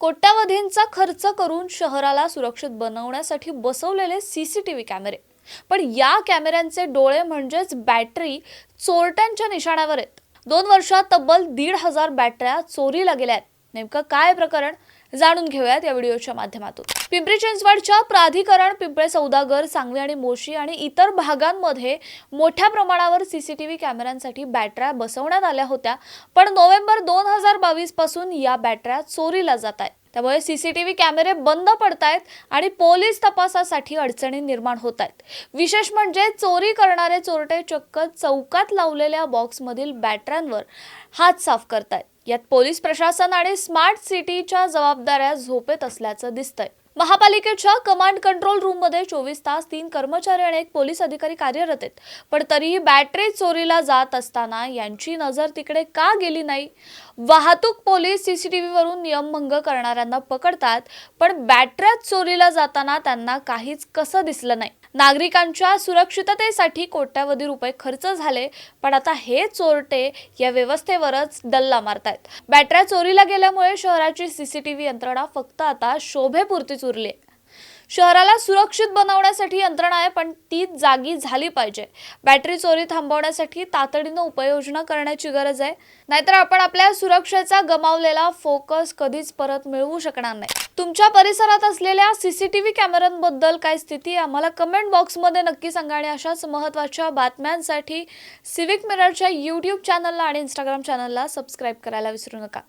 कोट्यावधींचा खर्च करून शहराला सुरक्षित बनवण्यासाठी बसवलेले सीसीटीव्ही कॅमेरे. पण या कॅमेऱ्यांचे डोळे म्हणजेच बॅटरी चोरट्यांच्या निशाण्यावर आहेत. दोन वर्षात तब्बल दीड हजार बॅटऱ्या चोरीला गेल्या आहेत. नेमकं काय प्रकरण? जाणून घेऊयात या व्हिडिओच्या माध्यमातून. पिंपरी चिंचवडच्या प्राधिकरण पिंपळे सौदागर सांगवी आणि मोशी आणि इतर भागांमध्ये मोठ्या प्रमाणावर सीसीटीव्ही कॅमेऱ्यांसाठी बॅटऱ्या बसवण्यात आल्या होत्या पण नोव्हेंबर दोन हजार बावीसपासून या बॅटऱ्या चोरीला जात आहेत. त्यामुळे सीसीटीव्ही कॅमेरे बंद पडतायत आणि पोलीस तपासासाठी अडचणी निर्माण होत आहेत विशेष म्हणजे चोरी करणारे चोरटे चक्क चौकात लावलेल्या बॉक्समधील बॅटऱ्यांवर हात साफ करतायत. यात पोलीस प्रशासन आणि स्मार्ट सिटीच्या जबाबदाऱ्या झोपेत असल्याचं दिसतंय. महापालिकेच्या कमांड कंट्रोल रूममध्ये चोवीस तास तीन कर्मचारी आणि एक पोलीस अधिकारी कार्यरत आहेत. पण तरीही बॅटरी चोरीला जात असताना यांची नजर तिकडे का गेली नाही? वाहतूक पोलीस सीसीटीव्ही वरून नियमभंग करणाऱ्यांना पकडतात पण बॅटऱ्या चोरीला जाताना त्यांना काहीच कसं दिसलं नाही. नागरिकांच्या सुरक्षिततेसाठी कोट्यावधी रुपये खर्च झाले पण आता हे चोरटे या व्यवस्थेवरच डल्ला मारतायत. बॅटऱ्या चोरीला गेल्यामुळे शहराची सीसीटीव्ही यंत्रणा फक्त आता शोभेपुरतीच उरली शहराला सुरक्षित बनवण्यासाठी यंत्रणा आहे पण ती जागी झाली पाहिजे. बॅटरी चोरी थांबवण्यासाठी तातडीनं उपाययोजना करण्याची गरज आहे. नाहीतर आपण आपल्या सुरक्षेचा गमावलेला फोकस कधीच परत मिळवू शकणार नाही. तुमच्या परिसरात असलेल्या सीसीटीव्ही कॅमेऱ्यांबद्दल काय स्थिती आहे आम्हाला कमेंट बॉक्समध्ये नक्की सांगा आणि अशाच महत्त्वाच्या बातम्यांसाठी सिविक मिररच्या यूट्यूब चॅनलला आणि इंस्टाग्राम चॅनलला सबस्क्राईब करायला विसरू नका.